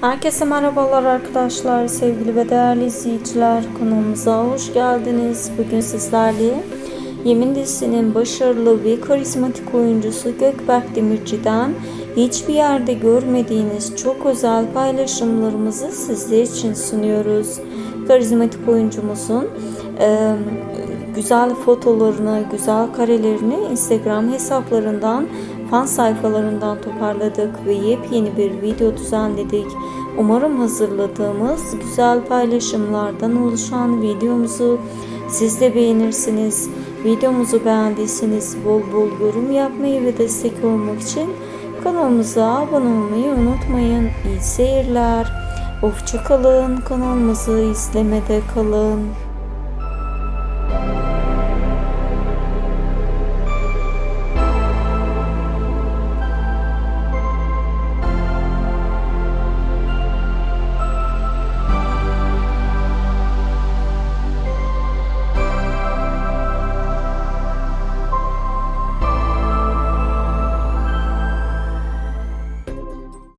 Herkese merhabalar arkadaşlar, sevgili ve değerli izleyiciler. Kanalımıza hoş geldiniz. Bugün sizlerle Yemin dizisinin başarılı ve karizmatik oyuncusu Gökberk Demirci'den hiçbir yerde görmediğiniz çok özel paylaşımlarımızı sizler için sunuyoruz. Karizmatik oyuncumuzun e, güzel fotolarını, güzel karelerini Instagram hesaplarından, fan sayfalarından toparladık ve yepyeni bir video düzenledik. Umarım hazırladığımız güzel paylaşımlardan oluşan videomuzu siz de beğenirsiniz. Videomuzu beğendiyseniz bol bol yorum yapmayı ve destek olmak için kanalımıza abone olmayı unutmayın. İyi seyirler. Hoşçakalın. Kanalımızı izlemede kalın.